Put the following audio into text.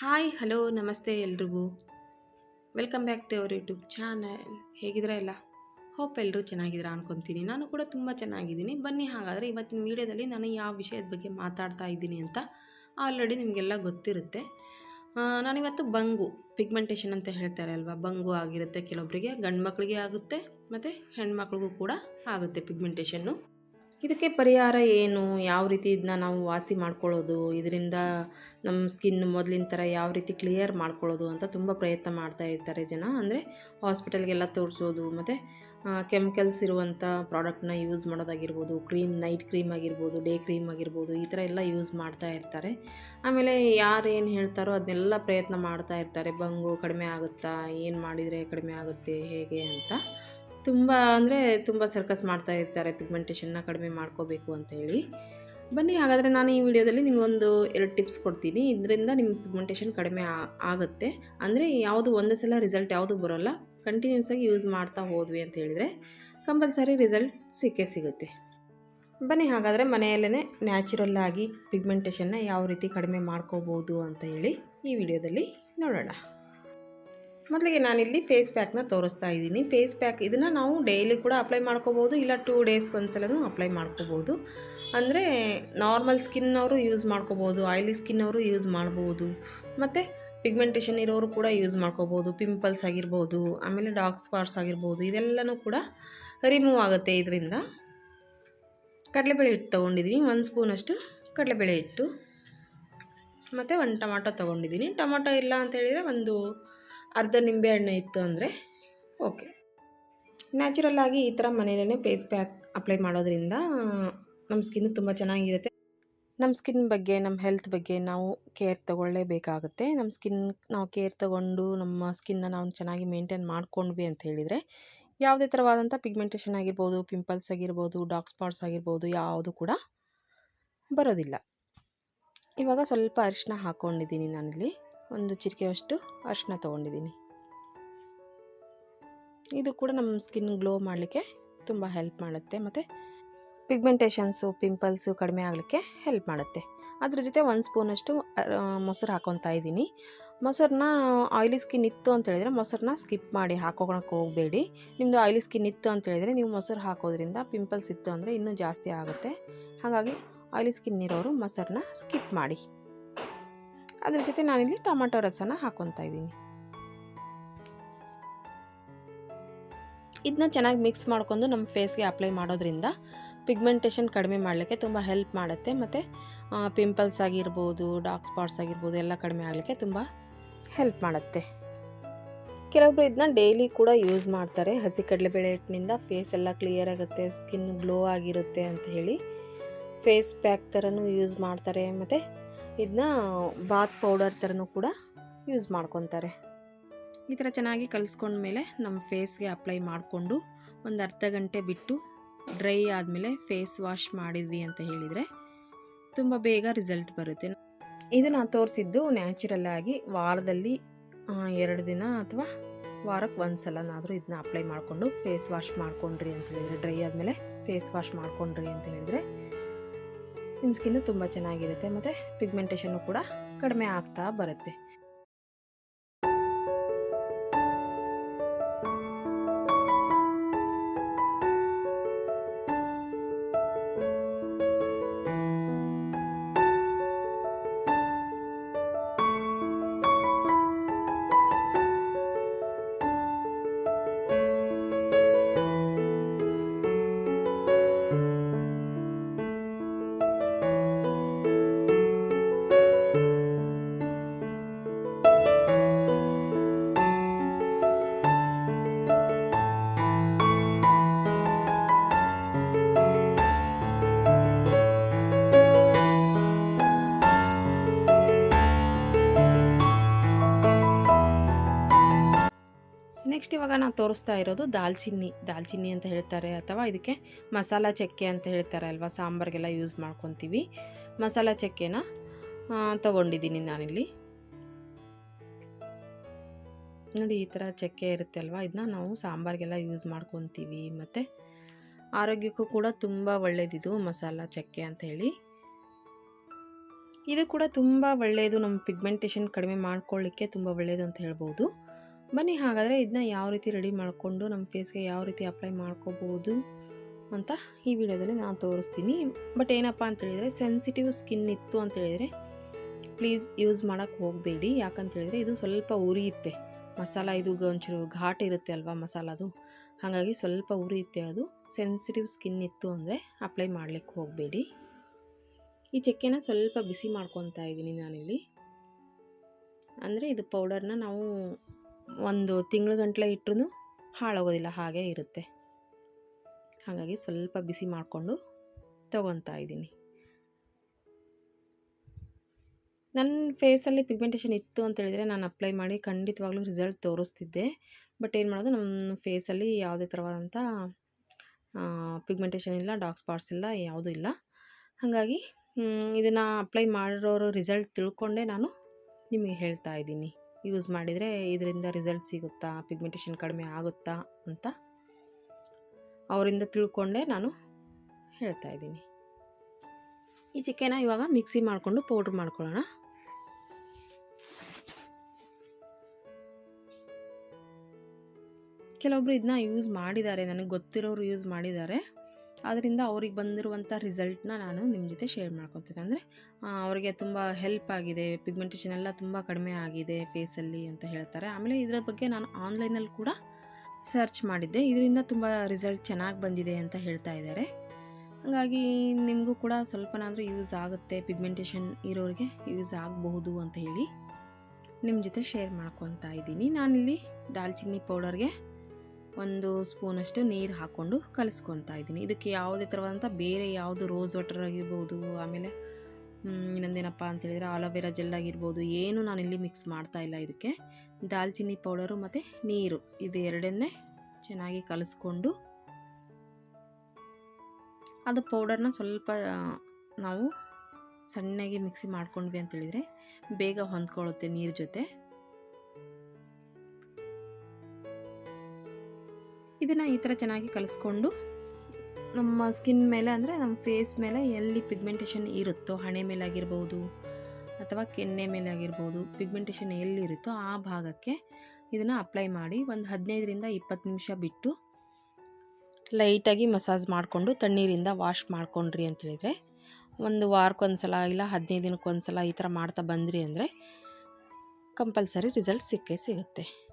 Hi, hello, ನಮಸ್ತೆ ಎಲ್ರಿಗೂ. Welcome back to our YouTube channel. ಹೇಗಿದ್ರೆ ಎಲ್ಲ? ಹೋಪ್ ಎಲ್ಲರೂ ಚೆನ್ನಾಗಿದ್ದೀರಾ ಅನ್ಕೊತೀನಿ. ನಾನು ಕೂಡ ತುಂಬ ಚೆನ್ನಾಗಿದ್ದೀನಿ. ಬನ್ನಿ ಹಾಗಾದರೆ ಇವತ್ತಿನ ವೀಡಿಯೋದಲ್ಲಿ ನಾನು ಯಾವ ವಿಷಯದ ಬಗ್ಗೆ ಮಾತಾಡ್ತಾ ಇದ್ದೀನಿ ಅಂತ ಆಲ್ರೆಡಿ ನಿಮಗೆಲ್ಲ ಗೊತ್ತಿರುತ್ತೆ. ನಾನಿವತ್ತು ಬಂಗು ಪಿಗ್ಮೆಂಟೇಷನ್ ಅಂತ ಹೇಳ್ತಾರೆ ಅಲ್ವಾ? ಬಂಗು ಆಗಿರುತ್ತೆ ಕೆಲವೊಬ್ಬರಿಗೆ ಗಂಡು ಮಕ್ಕಳಿಗೆ ಆಗುತ್ತೆ, ಮತ್ತು ಹೆಣ್ಮಕ್ಳಿಗೂ ಕೂಡ ಆಗುತ್ತೆ ಪಿಗ್ಮೆಂಟೇಷನ್ನು ಇದಕ್ಕೆ ಪರಿಹಾರ ಏನು? ಯಾವ ರೀತಿ ಇದನ್ನ ನಾವು ವಾಸಿ ಮಾಡ್ಕೊಳ್ಳೋದು? ಇದರಿಂದ ನಮ್ಮ ಸ್ಕಿನ್ ಮೊದಲಿನ ಥರ ಯಾವ ರೀತಿ ಕ್ಲಿಯರ್ ಮಾಡ್ಕೊಳ್ಳೋದು ಅಂತ ತುಂಬ ಪ್ರಯತ್ನ ಮಾಡ್ತಾ ಇರ್ತಾರೆ ಜನ. ಅಂದರೆ ಹಾಸ್ಪಿಟಲ್ಗೆಲ್ಲ ತೋರಿಸೋದು, ಮತ್ತು ಕೆಮಿಕಲ್ಸ್ ಇರುವಂಥ ಪ್ರಾಡಕ್ಟ್ನ ಯೂಸ್ ಮಾಡೋದಾಗಿರ್ಬೋದು ಕ್ರೀಮ್ ನೈಟ್ ಕ್ರೀಮ್ ಆಗಿರ್ಬೋದು ಡೇ ಕ್ರೀಮ್ ಆಗಿರ್ಬೋದು, ಈ ಥರ ಎಲ್ಲ ಯೂಸ್ ಮಾಡ್ತಾ ಇರ್ತಾರೆ. ಆಮೇಲೆ ಯಾರು ಏನು ಹೇಳ್ತಾರೋ ಅದನ್ನೆಲ್ಲ ಪ್ರಯತ್ನ ಮಾಡ್ತಾ ಇರ್ತಾರೆ. ಬಂಗು ಕಡಿಮೆ ಆಗುತ್ತಾ? ಏನು ಮಾಡಿದರೆ ಕಡಿಮೆ ಆಗುತ್ತೆ? ಹೇಗೆ ಅಂತ. ತುಂಬ ಅಂದರೆ ತುಂಬ ಸರ್ಕಸ್ ಮಾಡ್ತಾ ಇರ್ತಾರೆ ಪಿಗ್ಮೆಂಟೇಷನ್ನ ಕಡಿಮೆ ಮಾಡ್ಕೋಬೇಕು ಅಂತ ಹೇಳಿ. ಬನ್ನಿ, ಹಾಗಾದರೆ ನಾನು ಈ ವಿಡಿಯೋದಲ್ಲಿ ನಿಮಗೊಂದು ಎರಡು ಟಿಪ್ಸ್ ಕೊಡ್ತೀನಿ. ಇದರಿಂದ ನಿಮ್ಮ ಪಿಗ್ಮೆಂಟೇಷನ್ ಕಡಿಮೆ ಆಗುತ್ತೆ. ಅಂದರೆ ಯಾವುದು ಒಂದೇ ಸಲ ರಿಸಲ್ಟ್ ಯಾವುದು ಬರೋಲ್ಲ ಕಂಟಿನ್ಯೂಸ್ ಆಗಿ ಯೂಸ್ ಮಾಡ್ತಾ ಹೋದ್ವಿ ಅಂತ ಹೇಳಿದರೆ ಕಂಪಲ್ಸರಿ ರಿಸಲ್ಟ್ ಸಿಕ್ಕೇ ಸಿಗುತ್ತೆ. ಬನ್ನಿ, ಹಾಗಾದರೆ ಮನೆಯಲ್ಲೇ ನ್ಯಾಚುರಲ್ ಆಗಿ ಪಿಗ್ಮೆಂಟೇಷನ್ನ ಯಾವ ರೀತಿ ಕಡಿಮೆ ಮಾಡ್ಕೋಬೋದು ಅಂತ ಹೇಳಿ ಈ ವಿಡಿಯೋದಲ್ಲಿ ನೋಡೋಣ. ಮೊದಲಿಗೆ ನಾನಿಲ್ಲಿ ಫೇಸ್ ಪ್ಯಾಕ್ನ ತೋರಿಸ್ತಾ ಇದ್ದೀನಿ. ಫೇಸ್ ಪ್ಯಾಕ್ ಇದನ್ನು ನಾವು ಡೈಲಿ ಕೂಡ ಅಪ್ಲೈ ಮಾಡ್ಕೋಬೋದು, ಇಲ್ಲ ಟೂ ಡೇಸ್ಗೆ ಒಂದ್ಸಲನೂ ಅಪ್ಲೈ ಮಾಡ್ಕೋಬೋದು. ಅಂದರೆ ನಾರ್ಮಲ್ ಸ್ಕಿನ್ನವರು ಯೂಸ್ ಮಾಡ್ಕೋಬೋದು ಆಯಿಲಿ ಸ್ಕಿನ್ನವರು ಯೂಸ್ ಮಾಡ್ಬೋದು. ಮತ್ತು ಪಿಗ್ಮೆಂಟೇಷನ್ ಇರೋರು ಕೂಡ ಯೂಸ್ ಮಾಡ್ಕೋಬೋದು ಪಿಂಪಲ್ಸ್ ಆಗಿರ್ಬೋದು, ಆಮೇಲೆ ಡಾರ್ಕ್ ಸ್ಪಾಟ್ಸ್ ಆಗಿರ್ಬೋದು, ಇದೆಲ್ಲನೂ ಕೂಡ ರಿಮೂವ್ ಆಗುತ್ತೆ ಇದರಿಂದ. ಕಡಲೆಬೇಳೆ ಹಿಟ್ಟು ತೊಗೊಂಡಿದ್ದೀನಿ, ಒಂದು ಸ್ಪೂನಷ್ಟು ಕಡಲೆಬೇಳೆ ಹಿಟ್ಟು. ಮತ್ತು ಒಂದು ಟೊಮಾಟೊ ತೊಗೊಂಡಿದ್ದೀನಿ. ಟೊಮಾಟೊ ಇಲ್ಲ ಅಂತ ಹೇಳಿದರೆ ಒಂದು ಅರ್ಧ ನಿಂಬೆ ಹಣ್ಣು ಇತ್ತು ಅಂದರೆ ಓಕೆ. ನ್ಯಾಚುರಲ್ ಆಗಿ ಈ ಥರ ಮನೆಯಲ್ಲೇ ಫೇಸ್ ಪ್ಯಾಕ್ ಅಪ್ಲೈ ಮಾಡೋದ್ರಿಂದ ನಮ್ಮ ಸ್ಕಿನ್ ತುಂಬ ಚೆನ್ನಾಗಿರುತ್ತೆ. ನಮ್ಮ ಸ್ಕಿನ್ ಬಗ್ಗೆ ನಮ್ಮ ಹೆಲ್ತ್ ಬಗ್ಗೆ ನಾವು ಕೇರ್ ತೊಗೊಳ್ಳೇಬೇಕಾಗುತ್ತೆ. ನಮ್ಮ ಸ್ಕಿನ್ ನಾವು ಕೇರ್ ತಗೊಂಡು ನಮ್ಮ ಸ್ಕಿನ್ನ ನಾವು ಚೆನ್ನಾಗಿ ಮೇಂಟೈನ್ ಮಾಡ್ಕೊಂಡ್ವಿ ಅಂತ ಹೇಳಿದರೆ ಯಾವುದೇ ಥರವಾದಂಥ ಪಿಗ್ಮೆಂಟೇಷನ್ ಆಗಿರ್ಬೋದು ಪಿಂಪಲ್ಸ್ ಆಗಿರ್ಬೋದು ಡಾರ್ಕ್ ಸ್ಪಾಟ್ಸ್ ಆಗಿರ್ಬೋದು ಯಾವುದು ಕೂಡ ಬರೋದಿಲ್ಲ. ಇವಾಗ ಸ್ವಲ್ಪ ಅರಿಶಿನ ಹಾಕ್ಕೊಂಡಿದ್ದೀನಿ ನಾನಿಲ್ಲಿ. ಒಂದು ಚಿಟಿಕೆಯಷ್ಟು ಅರಿಶಿನ ತೊಗೊಂಡಿದ್ದೀನಿ. ಇದು ಕೂಡ ನಮ್ಮ ಸ್ಕಿನ್ ಗ್ಲೋ ಮಾಡಲಿಕ್ಕೆ ತುಂಬ ಹೆಲ್ಪ್ ಮಾಡುತ್ತೆ ಮತ್ತು ಪಿಗ್ಮೆಂಟೇಷನ್ಸು ಪಿಂಪಲ್ಸು ಕಡಿಮೆ ಆಗಲಿಕ್ಕೆ ಹೆಲ್ಪ್ ಮಾಡುತ್ತೆ. ಅದ್ರ ಜೊತೆ ಒಂದು ಸ್ಪೂನಷ್ಟು ಮೊಸರು ಹಾಕೊತಾ ಇದ್ದೀನಿ. ಮೊಸರನ್ನ ಆಯಿಲಿ ಸ್ಕಿನ್ ಇತ್ತು ಅಂತ ಹೇಳಿದರೆ ಮೊಸರನ್ನ ಸ್ಕಿಪ್ ಮಾಡಿ ಹಾಕೋಳಕ್ಕೆ ಹೋಗಬೇಡಿ. ನಿಮ್ಮದು ಆಯಿಲಿ ಸ್ಕಿನ್ ಇತ್ತು ಅಂತ ಹೇಳಿದರೆ ನೀವು ಮೊಸರು ಹಾಕೋದ್ರಿಂದ ಪಿಂಪಲ್ಸ್ ಇತ್ತು ಅಂದರೆ ಇನ್ನೂ ಜಾಸ್ತಿ ಆಗುತ್ತೆ. ಹಾಗಾಗಿ ಆಯಿಲಿ ಸ್ಕಿನ್ ಇರೋರು ಮೊಸರನ್ನ ಸ್ಕಿಪ್ ಮಾಡಿ. ಅದ್ರ ಜೊತೆ ನಾನಿಲ್ಲಿ ಟೊಮಾಟೊ ರಸನ ಹಾಕೊತಾ ಇದ್ದೀನಿ. ಇದನ್ನ ಚೆನ್ನಾಗಿ ಮಿಕ್ಸ್ ಮಾಡ್ಕೊಂಡು ನಮ್ಮ ಫೇಸ್ಗೆ ಅಪ್ಲೈ ಮಾಡೋದ್ರಿಂದ ಪಿಗ್ಮೆಂಟೇಷನ್ ಕಡಿಮೆ ಮಾಡಲಿಕ್ಕೆ ತುಂಬ ಹೆಲ್ಪ್ ಮಾಡುತ್ತೆ. ಮತ್ತು ಪಿಂಪಲ್ಸ್ ಆಗಿರ್ಬೋದು, ಡಾರ್ಕ್ ಸ್ಪಾಟ್ಸ್ ಆಗಿರ್ಬೋದು, ಎಲ್ಲ ಕಡಿಮೆ ಆಗಲಿಕ್ಕೆ ತುಂಬ ಹೆಲ್ಪ್ ಮಾಡುತ್ತೆ. ಕೆಲವೊಬ್ಬರು ಇದನ್ನ ಡೈಲಿ ಕೂಡ ಯೂಸ್ ಮಾಡ್ತಾರೆ. ಹಸಿ ಕಡಲೆಬೇಳೆ ಹಿಟ್ಟಿನಿಂದ ಫೇಸ್ ಎಲ್ಲ ಕ್ಲಿಯರ್ ಆಗುತ್ತೆ, ಸ್ಕಿನ್ ಗ್ಲೋ ಆಗಿರುತ್ತೆ ಅಂತ ಹೇಳಿ. ಫೇಸ್ ಪ್ಯಾಕ್ ಥರನೂ ಯೂಸ್ ಮಾಡ್ತಾರೆ. ಮತ್ತು ಇದನ್ನ ಬಾತ್ ಪೌಡರ್ ಥರನೂ ಕೂಡ ಯೂಸ್ ಮಾಡ್ಕೊತಾರೆ. ಈ ಥರ ಚೆನ್ನಾಗಿ ಕಲಿಸ್ಕೊಂಡ್ಮೇಲೆ ನಮ್ಮ ಫೇಸ್ಗೆ ಅಪ್ಲೈ ಮಾಡಿಕೊಂಡು ಒಂದು ಅರ್ಧ ಗಂಟೆ ಬಿಟ್ಟು ಡ್ರೈ ಆದಮೇಲೆ ಫೇಸ್ ವಾಶ್ ಮಾಡಿದ್ವಿ ಅಂತ ಹೇಳಿದರೆ ತುಂಬ ಬೇಗ ರಿಸಲ್ಟ್ ಬರುತ್ತೆ. ಇದು ನಾನು ತೋರಿಸಿದ್ದು ನ್ಯಾಚುರಲ್ಲಾಗಿ ವಾರದಲ್ಲಿ ಎರಡು ದಿನ ಅಥವಾ ವಾರಕ್ಕೆ ಒಂದು ಸಲನಾದರೂ ಇದನ್ನ ಅಪ್ಲೈ ಮಾಡಿಕೊಂಡು ಫೇಸ್ ವಾಶ್ ಮಾಡ್ಕೊಂಡ್ರಿ ಅಂತ ಹೇಳಿದರೆ ಡ್ರೈ ಆದಮೇಲೆ ಫೇಸ್ ವಾಶ್ ಮಾಡ್ಕೊಂಡ್ರಿ ಅಂತ ಹೇಳಿದರೆ ನಿಮ್ಮ ಸ್ಕಿನ್ನು ತುಂಬ ಚೆನ್ನಾಗಿರುತ್ತೆ ಮತ್ತು ಪಿಗ್ಮೆಂಟೇಷನ್ನು ಕೂಡ ಕಡಿಮೆ ಆಗ್ತಾ ಬರುತ್ತೆ. ನೆಕ್ಸ್ಟ್ ಇವಾಗ ನಾನು ತೋರಿಸ್ತಾ ಇರೋದು ದಾಲ್ಚಿನ್ನಿ ದಾಲ್ಚಿನ್ನಿ ಅಂತ ಹೇಳ್ತಾರೆ ಅಥವಾ ಇದಕ್ಕೆ ಮಸಾಲ ಚಕ್ಕೆ ಅಂತ ಹೇಳ್ತಾರೆ ಅಲ್ವಾ, ಸಾಂಬಾರಿಗೆಲ್ಲ ಯೂಸ್ ಮಾಡ್ಕೊತೀವಿ. ಮಸಾಲ ಚಕ್ಕೆನ ತೊಗೊಂಡಿದ್ದೀನಿ ನಾನಿಲ್ಲಿ. ನೋಡಿ, ಈ ಥರ ಚಕ್ಕೆ ಇರುತ್ತೆ ಅಲ್ವಾ ಇದನ್ನ ನಾವು ಸಾಂಬಾರಿಗೆಲ್ಲ ಯೂಸ್ ಮಾಡ್ಕೊತೀವಿ ಮತ್ತು ಆರೋಗ್ಯಕ್ಕೂ ಕೂಡ ತುಂಬ ಒಳ್ಳೆಯದಿದು ಮಸಾಲ ಚಕ್ಕೆ ಅಂತ ಹೇಳಿ. ಇದು ಕೂಡ ತುಂಬ ಒಳ್ಳೆಯದು ನಮ್ಮ ಪಿಗ್ಮೆಂಟೇಷನ್ ಕಡಿಮೆ ಮಾಡ್ಕೊಳ್ಳಿಕ್ಕೆ ತುಂಬ ಒಳ್ಳೆಯದು ಅಂತ ಹೇಳ್ಬೋದು. ಬನ್ನಿ, ಹಾಗಾದರೆ ಇದನ್ನ ಯಾವ ರೀತಿ ರೆಡಿ ಮಾಡಿಕೊಂಡು ನಮ್ಮ ಫೇಸ್ಗೆ ಯಾವ ರೀತಿ ಅಪ್ಲೈ ಮಾಡ್ಕೋಬೋದು ಅಂತ ಈ ವಿಡಿಯೋದಲ್ಲಿ ನಾನು ತೋರಿಸ್ತೀನಿ. ಬಟ್ ಏನಪ್ಪ ಅಂತೇಳಿದರೆ ಸೆನ್ಸಿಟಿವ್ ಸ್ಕಿನ್ ಇತ್ತು ಅಂತೇಳಿದರೆ ಪ್ಲೀಸ್ ಯೂಸ್ ಮಾಡೋಕ್ಕೆ ಹೋಗಬೇಡಿ. ಯಾಕಂತೇಳಿದರೆ ಇದು ಸ್ವಲ್ಪ ಉರಿಯುತ್ತೆ. ಮಸಾಲ ಇದು ಒಂಚೂರು ಘಾಟ್ ಇರುತ್ತೆ ಅಲ್ವಾ ಮಸಾಲದು? ಹಾಗಾಗಿ ಸ್ವಲ್ಪ ಉರಿಯುತ್ತೆ ಅದು. ಸೆನ್ಸಿಟಿವ್ ಸ್ಕಿನ್ ಇತ್ತು ಅಂದರೆ ಅಪ್ಲೈ ಮಾಡಲಿಕ್ಕೆ ಹೋಗಬೇಡಿ. ಈ ಚಕ್ಕೆನ ಸ್ವಲ್ಪ ಬಿಸಿ ಮಾಡ್ಕೊತಾ ಇದ್ದೀನಿ ನಾನಿಲ್ಲಿ. ಅಂದರೆ ಇದು ಪೌಡರ್ನ ನಾವು ಒಂದು ತಿಂಗಳ ಗಂಟಲೆ ಇಟ್ಟರೂ ಹಾಳಾಗೋದಿಲ್ಲ, ಹಾಗೆ ಇರುತ್ತೆ. ಹಾಗಾಗಿ ಸ್ವಲ್ಪ ಬಿಸಿ ಮಾಡಿಕೊಂಡು ತೊಗೊತಾ ಇದ್ದೀನಿ. ನನ್ನ ಫೇಸಲ್ಲಿ ಪಿಗ್ಮೆಂಟೇಷನ್ ಇತ್ತು ಅಂತ ಹೇಳಿದರೆ ನಾನು ಅಪ್ಲೈ ಮಾಡಿ ಖಂಡಿತವಾಗ್ಲೂ ರಿಸಲ್ಟ್ ತೋರಿಸ್ತಿದ್ದೆ. ಬಟ್ ಏನು ಮಾಡೋದು ನಮ್ಮ ಫೇಸಲ್ಲಿ ಯಾವುದೇ ಥರವಾದಂಥ ಪಿಗ್ಮೆಂಟೇಷನ್ ಇಲ್ಲ, ಡಾರ್ಕ್ ಸ್ಪಾಟ್ಸ್ ಇಲ್ಲ, ಯಾವುದೂ ಇಲ್ಲ. ಹಾಗಾಗಿ ಇದನ್ನು ಅಪ್ಲೈ ಮಾಡಿರೋರು ರಿಸಲ್ಟ್ ತಿಳ್ಕೊಂಡೇ ನಾನು ನಿಮಗೆ ಹೇಳ್ತಾ ಇದ್ದೀನಿ. ಯೂಸ್ ಮಾಡಿದರೆ ಇದರಿಂದ ರಿಸಲ್ಟ್ ಸಿಗುತ್ತಾ ಪಿಗ್ಮೆಂಟೇಷನ್ ಕಡಿಮೆ ಆಗುತ್ತಾ ಅಂತ ಅವರಿಂದ ತಿಳ್ಕೊಂಡೇ ನಾನು ಹೇಳ್ತಾ ಇದ್ದೀನಿ. ಈ ಚಿಕೆನ ಇವಾಗ ಮಿಕ್ಸಿ ಮಾಡಿಕೊಂಡು ಪೌಡ್ರ್ ಮಾಡ್ಕೊಳ್ಳೋಣ. ಕೆಲವೊಬ್ರು ಇದನ್ನ ಯೂಸ್ ಮಾಡಿದ್ದಾರೆ, ನನಗೆ ಗೊತ್ತಿರೋರು ಯೂಸ್ ಮಾಡಿದ್ದಾರೆ. ಅದರಿಂದ ಅವ್ರಿಗೆ ಬಂದಿರುವಂಥ ರಿಸಲ್ಟ್ನ ನಾನು ನಿಮ್ಮ ಜೊತೆ ಶೇರ್ ಮಾಡ್ಕೊತೀನಿ. ಅಂದರೆ ಅವರಿಗೆ ತುಂಬ ಹೆಲ್ಪ್ ಆಗಿದೆ ಪಿಗ್ಮೆಂಟೇಷನ್ ಎಲ್ಲ ತುಂಬ ಕಡಿಮೆ ಆಗಿದೆ ಫೇಸಲ್ಲಿ ಅಂತ ಹೇಳ್ತಾರೆ. ಆಮೇಲೆ ಇದರ ಬಗ್ಗೆ ನಾನು ಆನ್ಲೈನಲ್ಲಿ ಕೂಡ ಸರ್ಚ್ ಮಾಡಿದ್ದೆ. ಇದರಿಂದ ತುಂಬ ರಿಸಲ್ಟ್ ಚೆನ್ನಾಗಿ ಬಂದಿದೆ ಅಂತ ಹೇಳ್ತಾ ಇದ್ದಾರೆ. ಹಾಗಾಗಿ ನಿಮಗೂ ಕೂಡ ಸ್ವಲ್ಪನಾದರೂ ಯೂಸ್ ಆಗುತ್ತೆ ಪಿಗ್ಮೆಂಟೇಷನ್ ಇರೋರಿಗೆ ಯೂಸ್ ಆಗಬಹುದು ಅಂತ ಹೇಳಿ ನಿಮ್ಮ ಜೊತೆ ಶೇರ್ ಮಾಡ್ಕೊತಾ ಇದ್ದೀನಿ. ನಾನಿಲ್ಲಿ ದಾಲ್ಚಿನ್ನಿ ಪೌಡರ್ಗೆ ಒಂದು ಸ್ಪೂನಷ್ಟು ನೀರು ಹಾಕ್ಕೊಂಡು ಕಲಿಸ್ಕೊತಾ ಇದ್ದೀನಿ. ಇದಕ್ಕೆ ಯಾವುದೇ ಥರವಾದಂಥ ಬೇರೆ ಯಾವುದು ರೋಸ್ ವಾಟರ್ ಆಗಿರ್ಬೋದು, ಆಮೇಲೆ ಇನ್ನೊಂದೇನಪ್ಪ ಅಂತೇಳಿದರೆ ಆಲೋವೆರಾ ಜೆಲ್ ಆಗಿರ್ಬೋದು, ಏನು ಇಲ್ಲಿ ಮಿಕ್ಸ್ ಮಾಡ್ತಾ ಇಲ್ಲ ಇದಕ್ಕೆ. ದಾಲ್ಚಿನ್ನಿ ಪೌಡರು ಮತ್ತು ನೀರು, ಇದು ಎರಡನ್ನೇ ಚೆನ್ನಾಗಿ ಕಲಿಸ್ಕೊಂಡು, ಅದು ಪೌಡರ್ನ ಸ್ವಲ್ಪ ನಾವು ಸಣ್ಣಗೆ ಮಿಕ್ಸಿ ಮಾಡ್ಕೊಂಡ್ವಿ ಅಂತೇಳಿದರೆ ಬೇಗ ಹೊಂದ್ಕೊಳ್ಳುತ್ತೆ ನೀರು ಜೊತೆ. ಇದನ್ನು ಈ ಥರ ಚೆನ್ನಾಗಿ ಕಲಿಸ್ಕೊಂಡು ನಮ್ಮ ಸ್ಕಿನ್ ಮೇಲೆ ಅಂದರೆ ನಮ್ಮ ಫೇಸ್ ಮೇಲೆ ಎಲ್ಲಿ ಪಿಗ್ಮೆಂಟೇಷನ್ ಇರುತ್ತೋ, ಹಣೆ ಮೇಲೆ ಆಗಿರ್ಬೋದು ಅಥವಾ ಕೆನ್ನೆ ಮೇಲೆ ಆಗಿರ್ಬೋದು ಪಿಗ್ಮೆಂಟೇಷನ್ ಎಲ್ಲಿರುತ್ತೋ ಆ ಭಾಗಕ್ಕೆ ಇದನ್ನು ಅಪ್ಲೈ ಮಾಡಿ ಒಂದು ಹದಿನೈದರಿಂದ ಇಪ್ಪತ್ತು ನಿಮಿಷ ಬಿಟ್ಟು ಲೈಟಾಗಿ ಮಸಾಜ್ ಮಾಡಿಕೊಂಡು ತಣ್ಣೀರಿಂದ ವಾಶ್ ಮಾಡ್ಕೊಂಡ್ರಿ ಅಂತೇಳಿದರೆ ಒಂದು ವಾರಕ್ಕೊಂದು ಸಲ ಇಲ್ಲ ಹದಿನೈದು ದಿನಕ್ಕೊಂದು ಸಲ ಈ ಥರ ಮಾಡ್ತಾ ಬಂದ್ರಿ ಅಂದರೆ ಕಂಪಲ್ಸರಿ ರಿಸಲ್ಟ್ ಸಿಕ್ಕೇ ಸಿಗುತ್ತೆ.